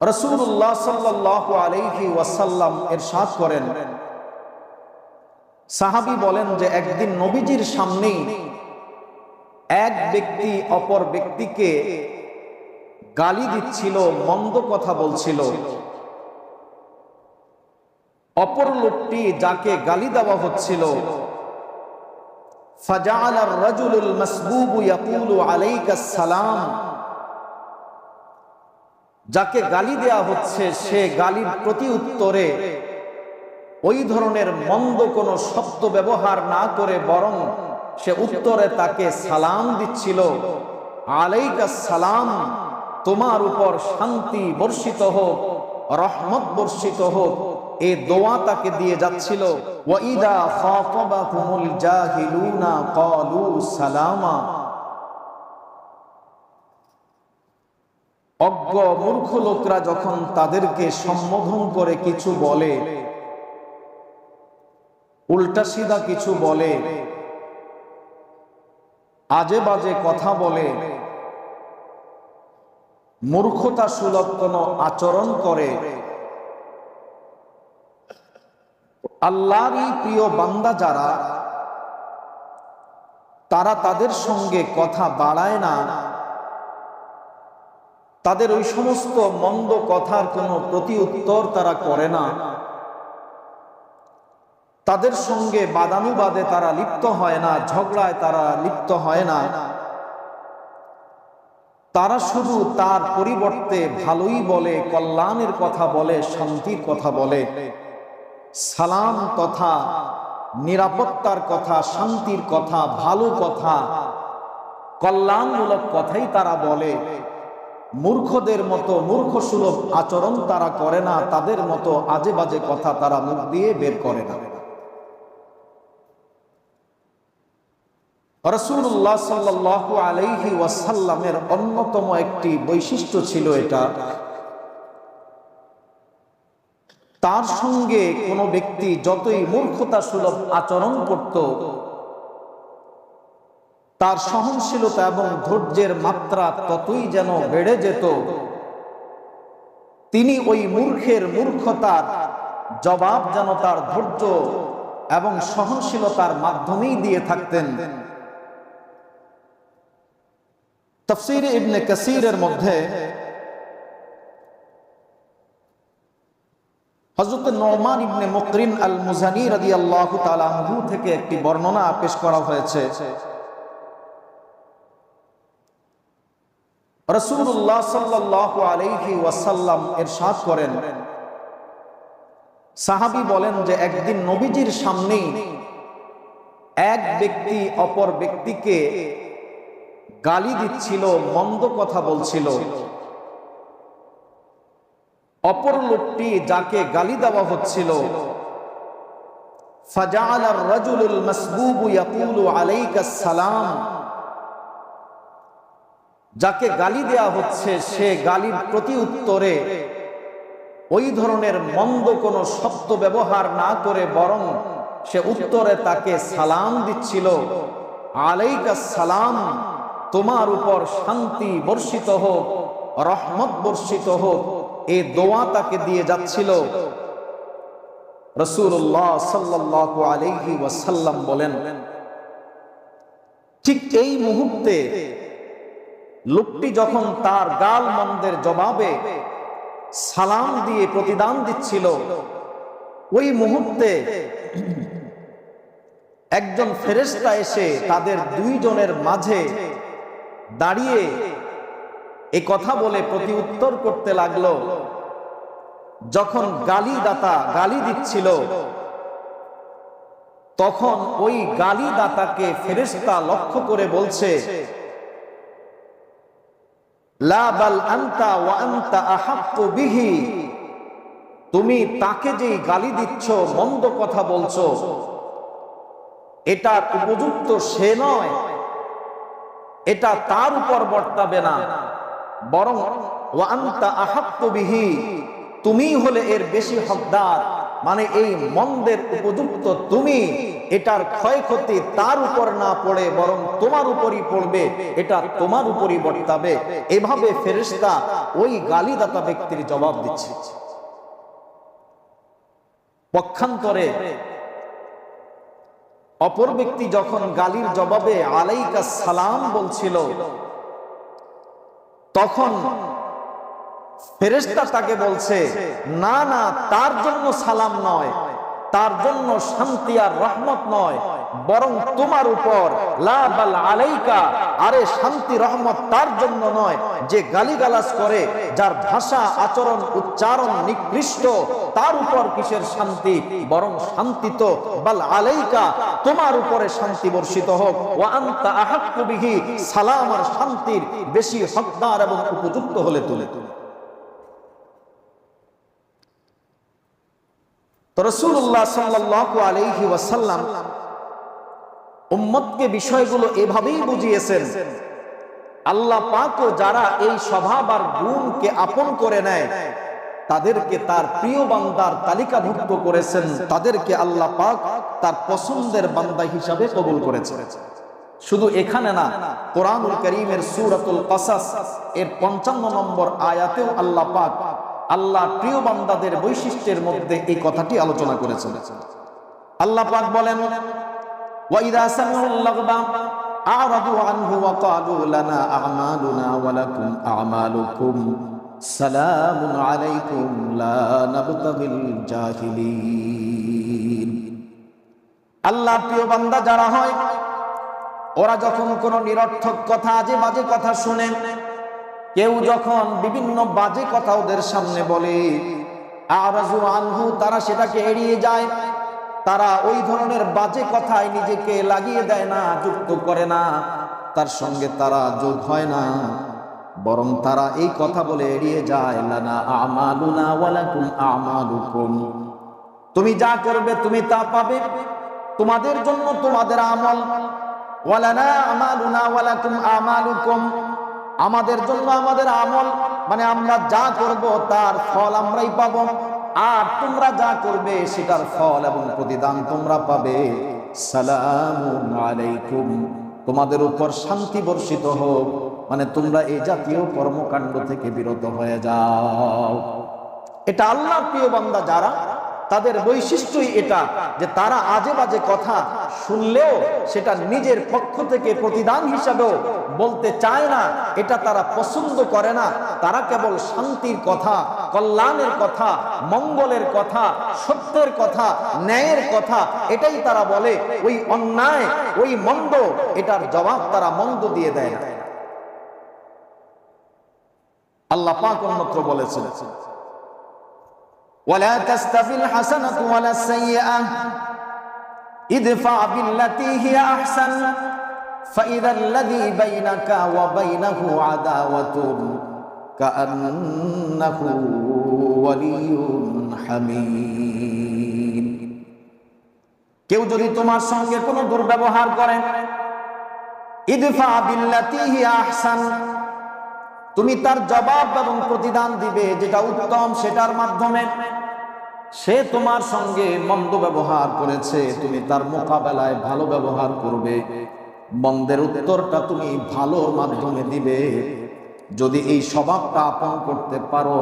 রসুল্লাহ সাল্লাহ আলহি ওয়াসাল্লাম এর সাথ করেন। সাহাবি বলেন যে একদিন নবীজির এক ব্যক্তি অপর ব্যক্তিকে গালি দিচ্ছিল, মন্দ কথা বলছিল। অপর লোকটি যাকে গালি দেওয়া হচ্ছিল ফাজাল রাজুল মাসবুবু আলাইকা সালাম যাকে গালি দেয়া হচ্ছে, সে গালির প্রতি উত্তরে ওই ধরনের মন্দ কোনো শব্দ ব্যবহার না করে বরং সে উত্তরে তাকে সালাম দিচ্ছিল। আলাইকা সালাম, তোমার উপর শান্তি বর্ষিত হোক, রহমত বর্ষিত হোক, এ দোয়া তাকে দিয়ে যাচ্ছিল। ওয়াইদা খাতাবাহুমুল জাহিলুনা ক্বালু সালামা। অজ্ঞ মূর্খ লোকরা যখন তাদেরকে সম্বোধন করে কিছু বলে, উল্টা সিধা কিছু বলে, আজে বাজে কথা বলে, মূর্খতা সুলভ কোনো আচরণ করে, আল্লাহরই প্রিয় বান্দা যারা, তারা তাদের সঙ্গে কথা বাড়ায় না। তাদের ওই সমস্ত মন্দ কথার কোনো প্রতি উত্তর তারা করে না। তাদের সঙ্গে বাদানুবাদে তারা লিপ্ত হয় না, ঝগড়ায় তারা লিপ্ত হয় না। তারা শুধু তার পরিবর্তে ভালোই বলে, কল্যাণের কথা বলে, শান্তির কথা বলে। সালাম তথা নিরাপত্তার কথা, শান্তির কথা, ভালো কথা, কল্যাণমূলক কথাই তারা বলে। মূর্খদের মতো মূর্খ সুলভ আচরণ তারা করে না, তাদের মতো আজে বাজে কথা তারা মুখ দিয়ে বের করে না। রসুল্লাহ সাল্লাহ আলাইহি ওয়াসাল্লামের অন্যতম একটি বৈশিষ্ট্য ছিল এটা। তার সঙ্গে কোনো ব্যক্তি যতই মূর্খতা সুলভ আচরণ করত তার সহনশীলতা এবং ধৈর্যের মাত্রা ততই যেন বেড়ে যেত। তিনি ওই মূর্খের মূর্খতার জবাব যেন তার ধৈর্য এবং সহনশীলতার মাধ্যমেই দিয়ে থাকতেন। তফসির ইবনে কাসিরের মধ্যে হজরত নওমান ইবনে মুকরিন আল মুজানি রাদি আল্লাহ থেকে একটি বর্ণনা পেশ করা হয়েছে। রসুল্লাহ সাল্লাহ ওয়াসাল্লাম এর সাথ করেন। সাহাবি বলেন যে একদিন নবীজির সামনেই এক ব্যক্তি অপর ব্যক্তিকে গালি দিচ্ছিল, মন্দ কথা বলছিল। অপর লোকটি যাকে গালি দেওয়া হচ্ছিল ফাজাল রাজুল মাসবুবু আলাইকা সালাম যাকে গালি দেয়া হচ্ছে, সে গালির প্রতি উত্তরে ওই ধরনের মন্দ কোনো শব্দ ব্যবহার না করে বরং সে উত্তরে তাকে সালাম দিচ্ছিল, আলাইকা সালাম, তোমার উপর শান্তি বর্ষিত হোক, রহমত বর্ষিত হোক এ দোয়া তাকে দিয়ে যাচ্ছিল। রসুল্লাহ সাল্লাহ আলহি ওয়াসাল্লাম বলেন, ঠিক এই মুহূর্তে লোকটি যখন তার গাল মন্দের জবাবে সালাম দিয়ে প্রতিদান দিচ্ছিল, ওই মুহূর্তে একজন ফেরেস্তা এসে তাদের দুইজনের মাঝে দাঁড়িয়ে এ কথা বলে প্রতি উত্তর করতে লাগল। যখন গালি দাতা গালি দিচ্ছিল, তখন ওই গালি দাতাকে ফেরেস্তা লক্ষ্য করে বলছে তুমি তাকে যেই গালি দিচ্ছ, মন্দ কথা বলছো, এটা উপযুক্ত সে নয়। এটা তার উপর বর্তাবে না। বরং ওয়ান্তা আহাত্মবিহি তুমি হলে এর বেশি হকদার। মানে এই মন্দের উপযুক্ত তুমি। এটার ক্ষয়ক্ষতি তার উপর না পড়ে, বরং তোমার উপরই পড়বে, এটা তোমার উপরই বর্তাবে। এভাবে ফেরেশতা ওই গালিদাতা ব্যক্তির জবাব দিচ্ছে। পক্ষান্তরে অপর ব্যক্তি যখন গালির জবাবে আলাইকা সালাম বলছিল, তখন ফেরেশতা তাকে বলছে, না না, তার জন্য সালাম নয় তার জন্য শান্তি আর রহমত নয়, বরং তোমার উপর। আলাইকা, আরে শান্তি, রহমত তার জন্য নয়, যে গালিগালাজ করে, যার ভাষা, আচরণ, উচ্চারণ নিকৃষ্ট, তার উপর কিসের শান্তি? বরং শান্তি তো বাল আলাইকা, তোমার উপরে শান্তি বর্ষিত হোক। ও আন্তা আহাক্কুবিহি সালাম আর শান্তির বেশি হকদার এবং উপযুক্ত হলে তুলে তুলে। তো রসুল্লাহ সাল্লাহ আলহি ওয়াসাল্লাম উম্মতকে বিষয়গুলো এভাবেই বুঝিয়েছেন। আল্লাহ পাকও যারা এই স্বভাব আর গুণকে আপন করে নেয়, তাদেরকে তার প্রিয় বান্দার তালিকাভুক্ত করেছেন। তাদেরকে আল্লাহ পাক তার পছন্দের বান্দা হিসাবে কবুল করেছেন। শুধু এখানে না, কোরআনুল করিমের সুরাতুল কাসাস এর পঞ্চান্ন নম্বর আয়াতেও আল্লাহ পাক আল্লাহ প্রিয় বান্দাদের বৈশিষ্ট্যের মধ্যে এই কথাটি আলোচনা করেছেন। আল্লাহ পাক বলেন আ'মালুকুম। আল্লাহ প্রিয় বান্দা যারা হয়, ওরা যখন কোনো নিরর্থক কথা, আজে বাজে কথা শুনে কেউ যখন বিভিন্ন বাজে কথা ওদের সামনে বলে আরাজু আনহু, তারা সেটাকে এড়িয়ে যায়। তারা ওই ধরনের বাজে কথায় নিজেকে লাগিয়ে দেয় না, যুক্ত করে না। তার সঙ্গে তারা যোগ হয় না। বরং তারা এই কথা বলে এড়িয়ে যায়, লানা আমালুনা ওয়ালাকুম আমালুকুম। তুমি যা করবে, তুমি তা পাবে। তোমাদের জন্য তোমাদের আমল। ওয়ালানা আমালুনা ওয়ালাকুম আমালুকুম। আমাদের জন্য আমাদের আমল মানে আমরা যা করব তার ফল আমরাই পাব। আর তোমরা যা করবে সেটার ফল এবং প্রতিদান তোমরা পাবে। সালামুন আলাইকুম। তোমাদের উপর শান্তি বর্ষিত হোক। মানে তোমরা এই জাতীয় কর্মকাণ্ড থেকে বিরত হয়ে যাও। এটা আল্লাহ প্রিয় বান্দা যারা তাদের বৈশিষ্ট্যই এটা যে তারা আজে বাজে কথা শুনলেও সেটা নিজের পক্ষ থেকে প্রতিদান হিসাবেও বলতে চায় না, এটা তারা পছন্দ করে না। তারা কেবল শান্তির কথা, কল্যাণের কথা, মঙ্গলের কথা, সত্যের কথা, ন্যায়ের কথা, এটাই তারা বলে। ওই অন্যায়, ওই মন্দ, এটার জবাব তারা মন্দ দিয়ে দেয় না। আল্লাহ পাক অন্যত্র বলেছেন। ولا تستوي الحسنة ولا السيئة ادفع بالتي هي أحسن فإذا الذي بينك وبينه عداوة كأنه ولي حميم কেউ যদি তোমার সঙ্গে কোনো দুর্ব্যবহার করে ইদফা বিল্লাতি হিয়া আহসান তুমি তার জবাব এবং প্রতিদান দিবে, যেটা উত্তম, সেটার মাধ্যমে। সে তোমার সঙ্গে মন্দ ব্যবহার করেছে, তুমি তার মোকাবেলায় ভালো ব্যবহার করবে। মন্দের উত্তরটা তুমি ভালোর মাধ্যমে দিবে। যদি এই স্বভাবটা আপন করতে পারো,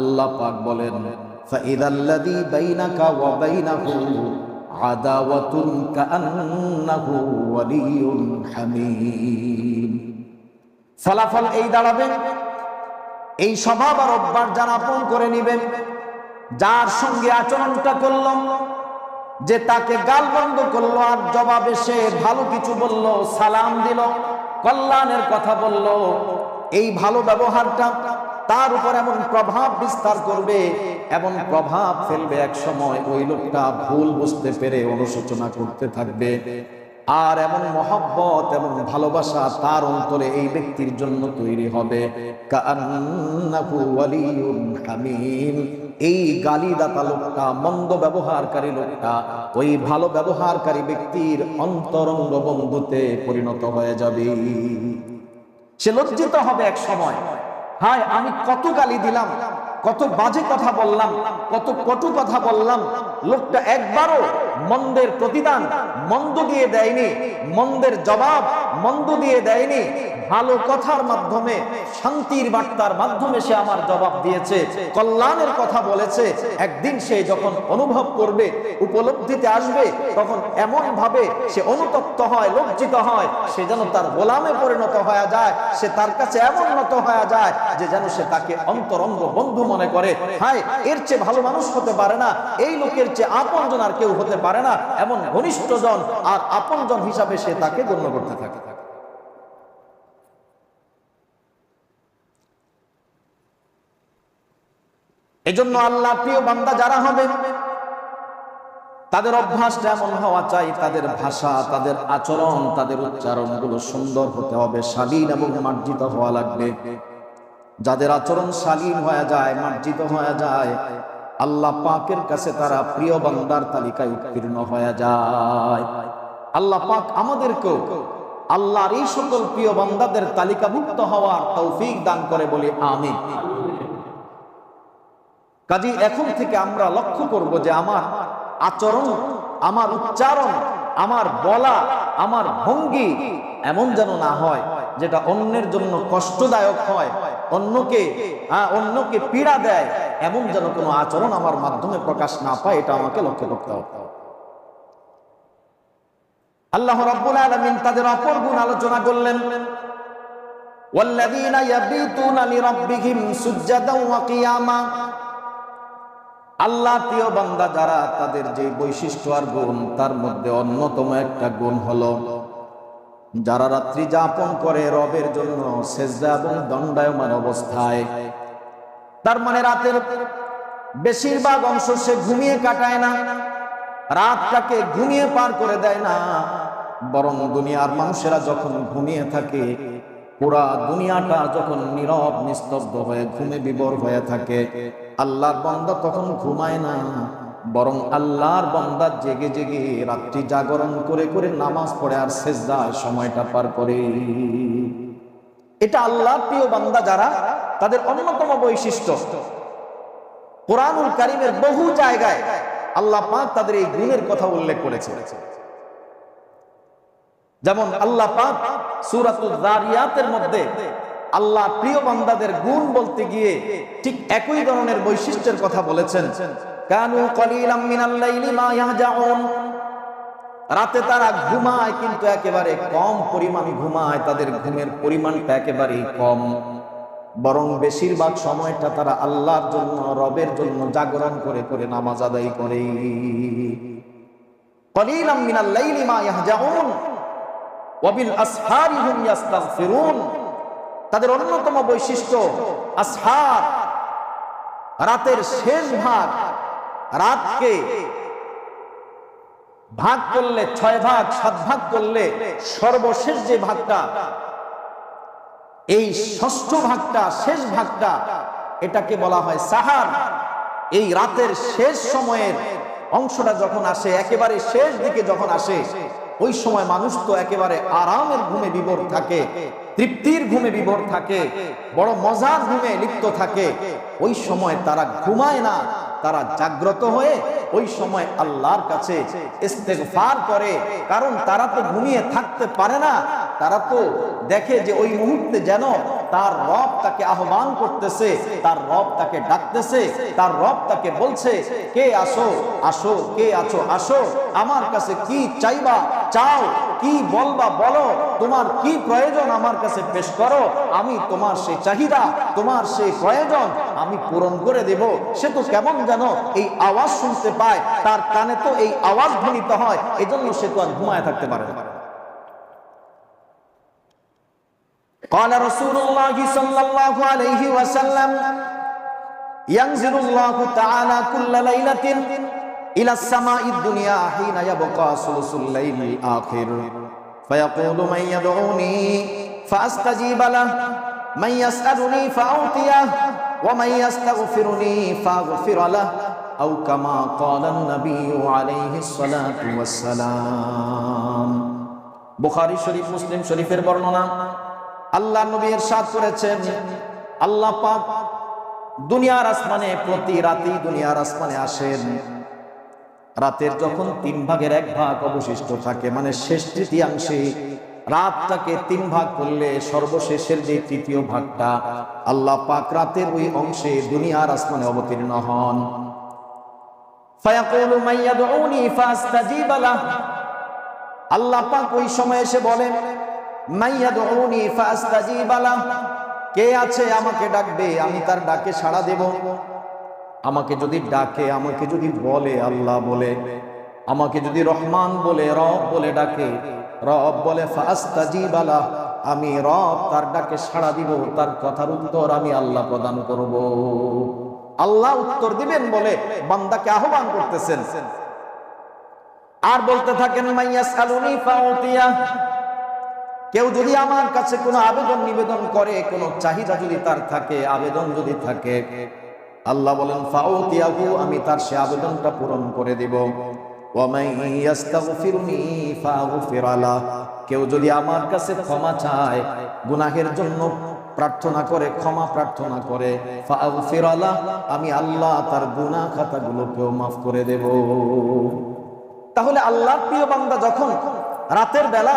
আল্লাহ পাক বলেন আদাওয়াতুন কাআন্নাহু ওয়ালিয়ুন হামীম। ফলাফল এই দাঁড়াবে এই স্বভাব আর অভ্যাস যারা আপন করে নিবেন, যার সঙ্গে আচরণটা করলাম, যে তাকে গাল বন্ধ করল আর জবাবে সে ভালো কিছু বলল, সালাম দিল, কল্যাণের কথা বলল, এই ভালো ব্যবহারটা তার উপর এমন প্রভাব বিস্তার করবে, এমন প্রভাব ফেলবে এক সময় ওই লোকটা ভুল বুঝতে পেরে অনুশোচনা করতে থাকবে। আর এমন মহব্বত এবং ভালোবাসা তার অন্তরে এই ব্যক্তির জন্য তৈরি হবে। এই গালিদাতা লোকটা, মন্দ ব্যবহারকারী লোকটা, ওই ভালো ব্যবহারকারী ব্যক্তির অন্তরঙ্গ বন্ধুতে পরিণত হয়ে যাবে। সে লজ্জিত হবে এক সময়। হায়, আমি কত গালি দিলাম, কত বাজে কথা বললাম, কত কটু কথা বললাম, লোকটা একবারও মন্দের প্রতিদান মন্দ দিয়ে দেয়নি, মন্দের জবাব মন্দ দিয়ে দেয়নি। ভালো কথার মাধ্যমে, শান্তির বার্তার মাধ্যমে সে আমার জবাব দিয়েছে। কল্যাণের কথা বলেছে। একদিন সে যখন অনুভব করবে, উপলব্ধিতে আসবে, তখন এমন ভাবে সে অনুতপ্ত হয়, লজ্জিত হয়, সে যেন তার গোলামে পরিণত হয়ে যায়, সে তার কাছে এমন নত হয়ে যায় যে যেন সে তাকে অন্তরঙ্গ বন্ধু মনে করে। হায়, এর চেয়ে ভালো মানুষ হতে পারে না। এই লোকের চেয়ে আপনজন আর কেউ হতে পারে না এমন ঘনিষ্ঠজন আর আপনজন হিসাবে সে তাকে গণ্য করতে থাকে। এজন্য আল্লাহ প্রিয় বান্দা, যারা হবে, তাদের অভ্যাসটা এমন হওয়া চাই, তাদের ভাষা, তাদের আচরণ, তাদের উচ্চারণগুলো সুন্দর হতে হবে, শালীন এবং মার্জিত হওয়া লাগবে। যাদের আচরণ শালীন হয়ে যায়, মার্জিত হয়ে যায় আল্লাহ পাকের কাছে তারা প্রিয় বান্দার তালিকায় উত্তীর্ণ হয়ে যায়। আল্লাহ পাক আমাদেরকেও আল্লাহর এই সকল প্রিয় বান্দাদের তালিকাভুক্ত হওয়ার তৌফিক দান করে বলি আমি কাজী এখন থেকে আমরা লক্ষ্য করব যে আমার আচরণ আমার উচ্চারণ আমার বলা আমার ভঙ্গি এমন যেন না হয় যেটা অন্যের জন্য কষ্টদায়ক হয় অন্যকে হ্যাঁ, অন্যকে পীড়া দেয় এমন যেন কোনো আচরণ আমার মাধ্যমে প্রকাশ না পায় এটা আমাকে লক্ষ্য করতে হবে আল্লাহ রাব্বুল আলামিন তাদের অপর গুণ আলোচনা করলেন والذين يبيتون لربهم سجدا وقياما আল্লাহ প্রিয় বান্দা যারা তাদের যে বৈশিষ্ট্য আর গুণ তার মধ্যে অন্যতম একটা গুণ হলো যারা রাত্রি যাপন করে রবের জন্য সেজদা এবং দণ্ডায়মান অবস্থায় তার মানে রাতের বেশিরভাগ অংশ সে ঘুমিয়ে কাটায় না, রাতটাকে ঘুমিয়ে পার করে দেয় না। বরং দুনিয়ার মানুষেরা যখন ঘুমিয়ে থাকে, পুরা দুনিয়াটা যখন নীরব, নিস্তব্ধ হয়ে, ঘুমে বিবর হয়ে থাকে, আল্লাহর বান্দা তখন ঘুমায় না। বরং আল্লাহর বান্দা জেগে জেগে রাত্রি জাগরণ করে করে নামাজ পড়ে আর শেষদায় সময়টা পার করে। এটা আল্লাহ প্রিয় বান্দা যারা, তাদের অন্যতম বৈশিষ্ট্য। কোরআনুল কারিমের বহু জায়গায় আল্লাহ পাক তাদের এই গুণের কথা উল্লেখ করেছে। যেমন আল্লাহ পাক সূরাতুল মধ্যে আল্লাহ প্রিয় বান্দাদের গুণ বলতে গিয়ে ঠিক একই ধরনের বৈশিষ্ট্যের কথা বলেছেন। কানু কলিলাম মিনাল লাইলি মা ইয়াহজাউন। রাতে তারা ঘুমায়, কিন্তু একেবারে কম পরিমাণ ঘুমায়। তাদের ঘুমের পরিমাণটা একেবারেই কম। বরং বেশিরভাগ সময়টা তারা আল্লাহর জন্য, রবের জন্য জাগরণ করে করে নামাজ আদায় করে। তাদের অন্যতম বৈশিষ্ট্য, আসহার, রাতের শেষ ভাগ, রাতকে ভাগ করলে ছয় ভাগ, সাত ভাগ করলে সর্বশেষ যে ভাগটা, এই ষষ্ঠ ভাগটা, শেষ ভাগটা, এটাকে বলা হয় সাহার। এই রাতের শেষ সময়ের অংশটা যখন আসে, একেবারে শেষ দিকে যখন আসে, ওই সময় মানুষ তো একেবারে আরামের ঘুমে বিভোর থাকে, তৃপ্তির ঘুমে বিভোর থাকে, বড় মজার ঘুমে লিপ্ত থাকে। ওই সময় তারা ঘুমায় না তারা জাগ্রত হয়ে ওই সময় আল্লাহর কাছে ইস্তেগফার করে। কারণ তারা তো ঘুমিয়ে থাকতে পারে না। তারা তো দেখে যে ওই মুহূর্তে যেন তার রব তাকে আহ্বান করতেছে, তার রব তাকে ডাকতেছে, তার রব তাকে বলছে, কে আসো? আসো, কে আছো? আসো। আমার কাছে কি চাইবা? চাও কি বলবা বলো তোমার কি প্রয়োজন আমার কাছে পেশ করো আমি তোমার সেই চাহিদা তোমার সেই প্রয়োজন আমি পূরণ করে দেব সে তো কেমন যেন এই আওয়াজ শুনতে পায় তার কানে তো এই আওয়াজ ধ্বনিত হয় এজন্য সে তো আর ঘুমায় থাকতে পারে না قال رسول الله صلى الله عليه وسلم ينزل الله تعالى كل ليلة إلى السماء الدنيا حين يبقى ثلث الليل الآخر فيقول من يدعوني فأستجيب له من يسألني فأعطيه ومن يستغفرني فأغفر له أو كما قال النبي عليه الصلاة والسلام বুখারী শরীফ মুসলিম শরীফের বর্ণনা আল্লাহ নবী ইরশাদ করেছেন আল্লাহ পাক দুনিয়ার আসমানে প্রতি রাতেই দুনিয়ার আসমানে আসেন রাতের যখন তিন ভাগের এক ভাগ অবশিষ্ট থাকে মানে শেষ তৃতীয়াংশে, রাতটাকে তিন ভাগ করলে সর্বশেষের যে তৃতীয় ভাগটা, আল্লাহ পাক রাতের ওই অংশে দুনিয়ার আসমানে অবতীর্ণ হন। ওই সময় এসে কে আছে আমাকে ডাকবে? আমি তার ডাকে সাড়া দেব। আমাকে যদি ডাকে, আমাকে যদি বলে, আল্লাহ বলে। আমাকে যদি রহমান বলে, রব বলে ডাকে। রব বলে, ফাস্তাজিবালা, আমি রব, তার ডাকে সাড়া দিব, তার কথার উত্তর আমি আল্লাহ প্রদান করব। আল্লাহ উত্তর দিবেন বলে বান্দাকে আহ্বান করতেছেন। আর বলতে থাকেন মাইয়াস কেউ যদি আমার কাছে কোনো আবেদন নিবেদন করে, কোনো চাহিদা যদি তার থাকে, আবেদন যদি থাকে আল্লাহ বলেন, ফাউতিয়াহু, আমি তার সে আবেদনটা পূরণ করে দিব। কেউ যদি আমার কাছে ক্ষমা চায়, গুনাহের জন্য প্রার্থনা করে, ক্ষমা প্রার্থনা করে আমি আল্লাহ তার গুনাহ খাতাগুলোকেও মাফ করে দেব। তাহলে আল্লাহর প্রিয় বান্দা যখন রাতের বেলা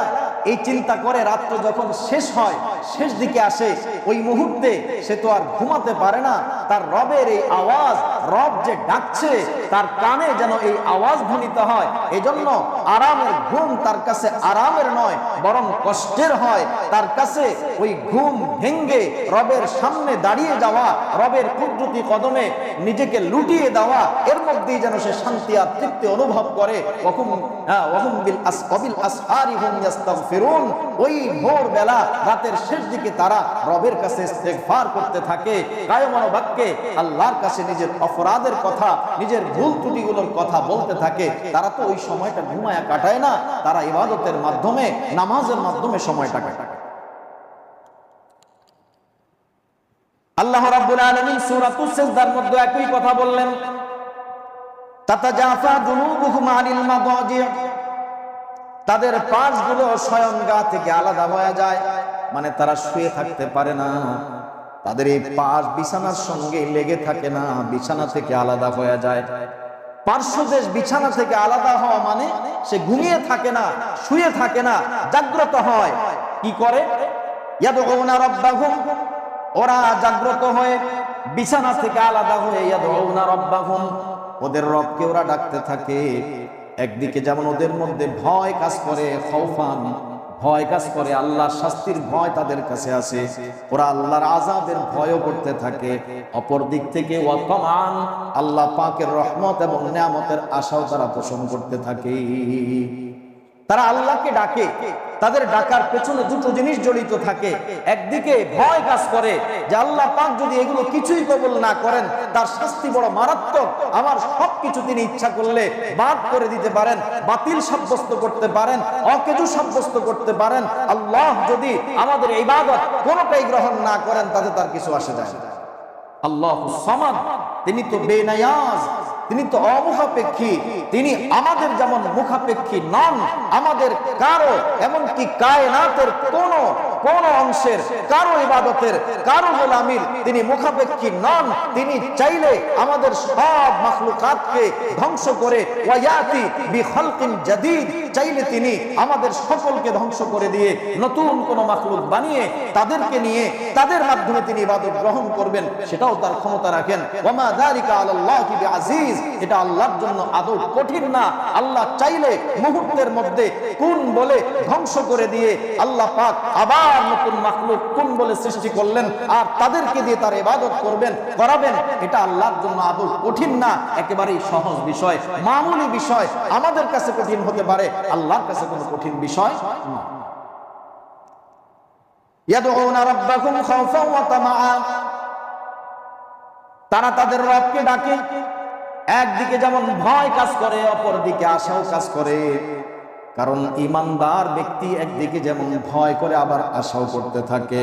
এই চিন্তা করে, রাত্র যখন শেষ হয়, শেষ দিকে আসে, ওই মুহূর্তে সে তো আর ঘুমাতে পারে না। তার রবের এই আওয়াজ, রব যে ডাকছে, তার কানে যেন এই আওয়াজ ধ্বনিত হয়। এজন্য আরামের ঘুম তার কাছে আরামের নয়, বরং কষ্টের হয়। তার কাছে ওই ঘুম ভেঙ্গে রবের সামনে দাঁড়িয়ে যাওয়া, রবের কুদরতি কদমে নিজেকে লুটিয়ে দেওয়া, এর মধ্যেই যেন সে শান্তি আর তৃপ্তি অনুভব করে। হ্যাঁ ওই ভোর বেলা রাতের শেষ দিকে তারা রবের কাছে করতে থাকে। কায়মন বাক্যে আল্লাহর কাছে নিজের অপরাধের কথা, নিজের ভুল ত্রুটিগুলোর কথা বলতে থাকে, তারা তো ওই সময়টা ঘুমায়া কাটায় না, তারা ইবাদতের মাধ্যমে, নামাজের মাধ্যমে সময়টা কাটায়। আল্লাহ রাব্বুল আলামিন মধ্যে একই কথা বললেন, তাতাজাফা জুনুবুহুম আনিল মাদাজি' তাদের পাশগুলো থেকে আলাদা হয়ে যায় মানে তারা শুয়ে থাকতে পারে না। তাদের এই পাশ বিছানার সঙ্গে লেগে থাকে না, বিছানা থেকে আলাদা হয়ে যায়। পার্শ্বদেশ বিছানা থেকে আলাদা হওয়া মানে সে ঘুমিয়ে থাকে না, শুয়ে থাকে না, জাগ্রত হয়। কি করে? ওরা জাগ্রত হয়ে বিছানা থেকে আলাদা হয়ে ওদের রবকে ওরা ডাকতে থাকে। একদিকে যেমন ওদের মধ্যে ভয় কাজ করে খৌফান ভয় কাজ করে, আল্লাহর শাস্তির ভয় তাদের কাছে আছে ওরা আল্লাহর আজাবের ভয়ও করতে থাকে। অপর দিক থেকে ওয়াতমান আল্লাহ পাকের রহমত এবং নিয়ামতের আশাও তারা পোষণ করতে থাকে। তারা আল্লাহকে ডাকে। তাদের ডাকার পেছনে দুটো জিনিস জড়িত থাকে। একদিকে ভয় কাজ করে যে আল্লাহ পাক যদি এগুলো কিছুই কবল না করেন, তার শাস্তি বড় মারাত্মক। আমার সবকিছু তিনি ইচ্ছা করলে বাদ করে দিতে পারেন, বাতিল সাব্যস্ত করতে পারেন, অকেজু সাব্যস্ত করতে পারেন। আল্লাহ যদি আমাদের ইবাদত কোনোটাই গ্রহণ না করেন, তাতে তার কিছু আসে যায় আল্লাহ সমাদ, তিনি তো বেনায়াজ। তিনি তো অমুখাপেক্ষী তিনি আমাদের যেমন মুখাপেক্ষী নন আমাদের কারও এমনকি কায়নাতের কোন কোন অংশের, কারও ইবাদতের, কারও গোলামির তিনি মুখাপেক্ষী নন। তিনি চাইলে আমাদের সব মাখলুকাতকে ধ্বংস করে চাইলে তিনি আমাদের সকলকে ধ্বংস করে দিয়ে নতুন কোন মাখলুক বানিয়ে তাদেরকে নিয়ে তাদের মাধ্যমে তিনি ইবাদত গ্রহণ করবেন, সেটাও তার ক্ষমতা রাখেন। বিআজিজ এটা আল্লাহর জন্য আদৌ কঠিন না। আল্লাহ চাইলে মুহূর্তের মধ্যে কোন বলে ধ্বংস করে দিয়ে আল্লাহ পাক আবার নতুন মাখলুক কোন বলে সৃষ্টি করলেন আর তাদেরকে দিয়ে তার ইবাদত করবেন, করাবেন, এটা আল্লাহর জন্য আদৌ কঠিন না, একেবারেই সহজ বিষয়, মামুলি বিষয়, আমাদের কাছে কঠিন হতে পারে, আল্লাহর কাছে কোনো কঠিন বিষয় তারা তাদের রবকে ডাকে, একদিকে যেমন ভয় কাজ করে অপর দিকে আশাও কাজ করে। কারণ ইমানদার ব্যক্তি একদিকে যেমন ভয় করে আবার আশাও করতে থাকে।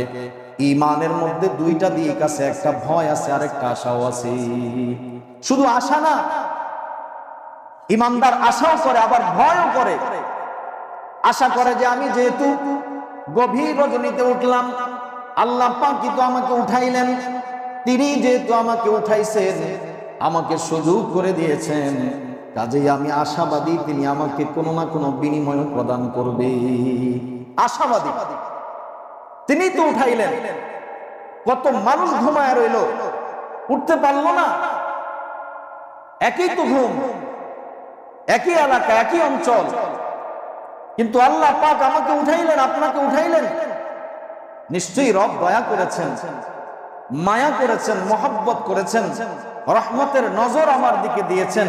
ইমানের মধ্যে দুইটা দিক আছে, একটা ভয় আছে আর একটা আশাও আছে। শুধু আশা না, ইমানদার আশাও করে, আবার ভয়ও করে। আশা করে যে আমি যেহেতু গভীর রজনীতে উঠলাম, আল্লাহ পাক কিন্তু আমাকে উঠাইলেন। তিনি যেহেতু আমাকে উঠাইছেন, আমাকে সুযোগ করে দিয়েছেন। কাজেই আমি আশাবাদী, তিনি আমাকে কোনো না কোনো বিনিময় প্রদান করবে। আশাবাদী। তিনি তো উঠাইলেন। কত মানুষ ঘুমায় রইল। উঠতে পারল না। একই তো ঘুম। একই এলাকা, একই অঞ্চল। কিন্তু আল্লাহ পাক আমাকে উঠাইলেন, আপনাকে উঠাইলেন। নিশ্চয়ই রব দয়া করেছেন, মায়া করেছেন, মোহাব্বত করেছেন, রহমতের নজর আমার দিকে দিয়েছেন।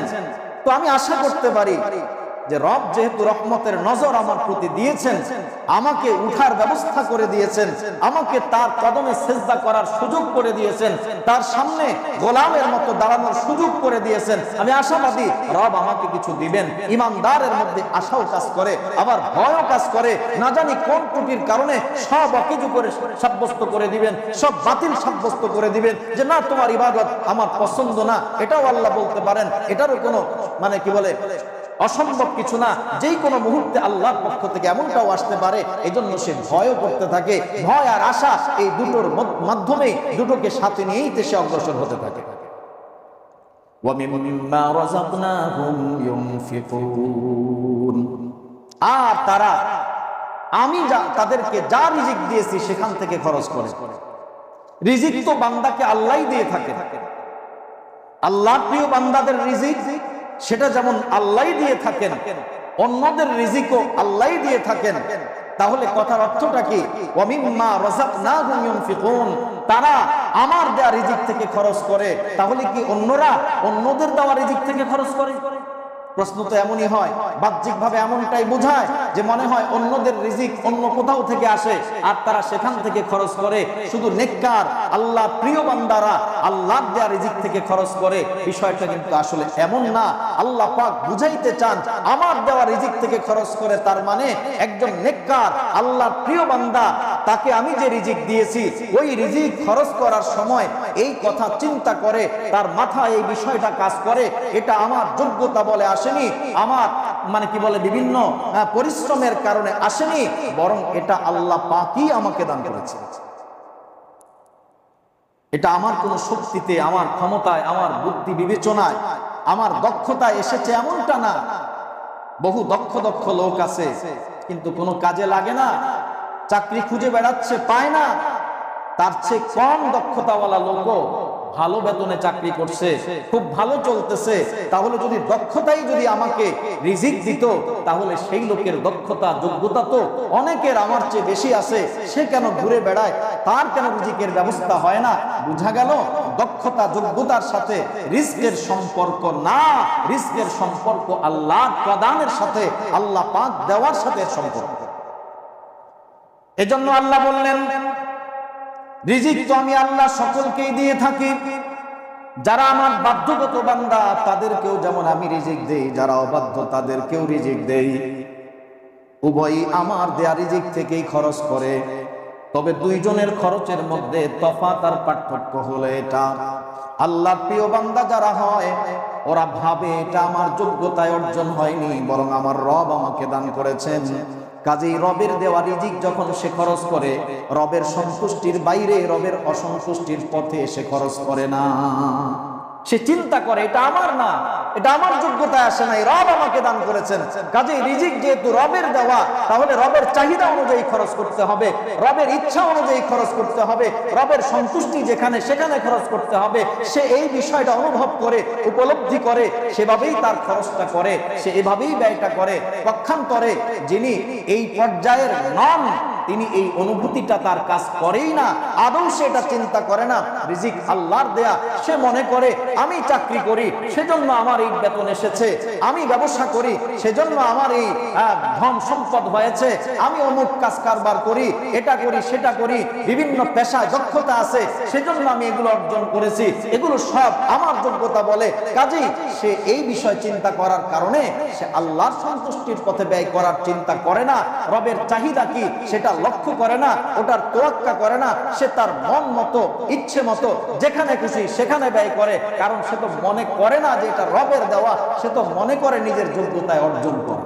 তো আমি আশা করতে পারি যে রব যেহেতু রহমতের নজর আমার প্রতি দিয়েছেন, আমাকে উঠার ব্যবস্থা করে দিয়েছেন, আমাকে তার কদমে সেজদা করার সুযোগ করে দিয়েছেন, তার সামনে গোলামের মতো দাঁড়ানোর সুযোগ করে দিয়েছেন। আমি আশাবাদী রব আমাকে কিছু দিবেন। ইমানদারের মধ্যে আশাও কাজ করে, আবার ভয়ও কাজ করে। না জানি কোন ত্রুটির কারণে সব অকেজু করে সাব্যস্ত করে দিবেন, সব বাতিল সাব্যস্ত করে দিবেন যে না, তোমার ইবাদত আমার পছন্দ না। এটাও আল্লাহ বলতে পারেন। এটারও কোনো মানে কি বলে অসম্ভব কিছু না। যেই কোনো মুহূর্তে আল্লাহর পক্ষ থেকে এমনটাও আসতে পারে, এজন্য সে ভয়ও করতে থাকে। ভয় আর আশা এই দুটোর মাধ্যমে দুটোকে সাথে নিয়েই দেশে অগ্রসর হতে থাকে। আর তারা, আমি তাদেরকে যা রিজিক দিয়েছি সেখান থেকে খরচ করে। রিজিক তো বান্দাকে আল্লাহ দিয়ে থাকে। আল্লাহ প্রিয় বান্দাদের রিজিক সেটা যেমন আল্লাহ দিয়ে থাকেন, অন্যদের রিজিকও আল্লাহ দিয়ে থাকেন। তাহলে কথার অর্থটা কি? তারা আমার দেওয়া রিজিক থেকে খরচ করে। তাহলে কি অন্যরা অন্যদের দেওয়া রিজিক থেকে খরচ করে? প্রশ্ন তো এমনই হয় বাহ্যিক ভাবে এমনটাই বোঝায় যে মনে হয় অন্যদের রিজিক অন্য কোথাও থেকে আসে আর তারা সেখান থেকে খরচ করে। শুধু নেককার, আল্লাহ প্রিয় বান্দারা আল্লাহ দেয়া রিজিক থেকে খরচ করে। বিষয়টা কিন্তু আসলে এমন না। আল্লাহ পাক বুঝাইতে চান, আমার দেওয়া রিজিক থেকে খরচ করে তার মানে একজন নেককার আল্লাহ প্রিয় বান্দা তাকে আমি যে রিজিক দিয়েছি, ওই রিজিক খরচ করার সময় এই কথা চিন্তা করে, তার মাথায় এই বিষয়টা কাজ করে, এটা আমার যোগ্যতা বলে আসেনি, আমার মানে কি বলে, বিভিন্ন পরিশ্রমের কারণে আসেনি, বরং এটা আল্লাহ পাকই আমাকে দান করেছে। এটা আমার কোনো শক্তিতে, আমার ক্ষমতায়, আমার বুদ্ধি বিবেচনায়, আমার দক্ষতায় এসেছে এমনটা না। বহু দক্ষ দক্ষ লোক আছে, কিন্তু কোনো কাজে লাগে না। চাকরি খুঁজে বেড়াচ্ছে, পায় না। তার চেয়ে কম দক্ষতাওয়ালা লোকও ভালো বেতনে চাকরি করছে, খুব ভালো চলতেছে। তাহলে যদি দক্ষতাই যদি আমাকে রিজিক দিত, তাহলে সেই লোকের দক্ষতা, যোগ্যতা তো অনেকের আমার চেয়ে বেশি আছে। সে কেন ঘুরে বেড়ায়? তার কেন রিজিকের ব্যবস্থা হয় না? বুঝা গেল, দক্ষতা, যোগ্যতার সাথে রিস্কের সম্পর্ক না। রিস্কের সম্পর্ক আল্লাহ প্রদানের সাথে, আল্লাহ পাক দেওয়ার সাথে সম্পর্ক। এজন্য আল্লাহ বললেন, রিজিক তো আমি আল্লাহ সকলকেই দিয়ে থাকি। যারা আমার বাধ্যগত বান্দা, তাদেরকেও যেমন আমি রিজিক দেই, যারা অবাধ্য, তাদেরকেও রিজিক দেই। উভয়ই আমার দেয়া রিজিক থেকেই খরচ করে। তবে দুইজনের খরচের মধ্যে তফাৎ আর পার্থক্য হলো এটা। আল্লাহ প্রিয় বান্দা যারা হয়, ওরা ভাবে এটা আমার যোগ্যতায় অর্জন হয়নি, বরং আমার রব আমাকে দান করেছেন। কাজেই রবের দেওয়া রিজিক যখন সে খরচ করে, রবের সন্তুষ্টির বাইরে রবের অসন্তুষ্টির পথে সে খরচ করে না। সে চিন্তা করে, এটা আমার না, এটা আমার যোগ্যতায় আসে নাই, রব আমাকে দান করেছেন। কাজেই রিজিক যেহেতু রবের দেওয়া, তাহলে রবের চাহিদা অনুযায়ী খরচ করতে হবে, রবের ইচ্ছা অনুযায়ী খরচ করতে হবে, রবের সন্তুষ্টি যেখানে, সেখানে খরচ করতে হবে। সে এই বিষয়টা অনুভব করে, উপলব্ধি করে, সেভাবেই তার খরচটা করে, সে এভাবেই ব্যয়টা করে, পক্ষান্তরে যিনি এই পর্যায়ের নন তিনি এই অনুভূতিটা তার কাজ করেই না, আদৌ সে এটা চিন্তা করে না? রিজিক আল্লাহর দেয়া। সে মনে করে, আমি চাকরি করি, সেজন্য আমার এই বেতন এসেছে। আমি ব্যবসা করি, সেজন্য আমার এই ধন সম্পদ হয়েছে। আমি অমুক কাজ কারবার করি, এটা করি, সেটা করি, বিভিন্ন পেশায় দক্ষতা আছে, সেজন্য আমি এগুলো অর্জন করেছি। এগুলো সব আমার যোগ্যতা বলে। কাজেই সে এই বিষয় চিন্তা করার কারণে সে আল্লাহর সন্তুষ্টির পথে ব্যয় করার চিন্তা করে না। রবের চাহিদা কি? সেটা লক্ষ্য করে না, ওটার তোয়াক্কা করে না, সে তার মন মতো, ইচ্ছে মতো, যেখানে খুশি সেখানে ব্যয় করে। কারণ সে তো মনে করে না যে এটা রবের দেওয়া, সে তো মনে করে নিজের যোগ্যতায় অর্জন করে।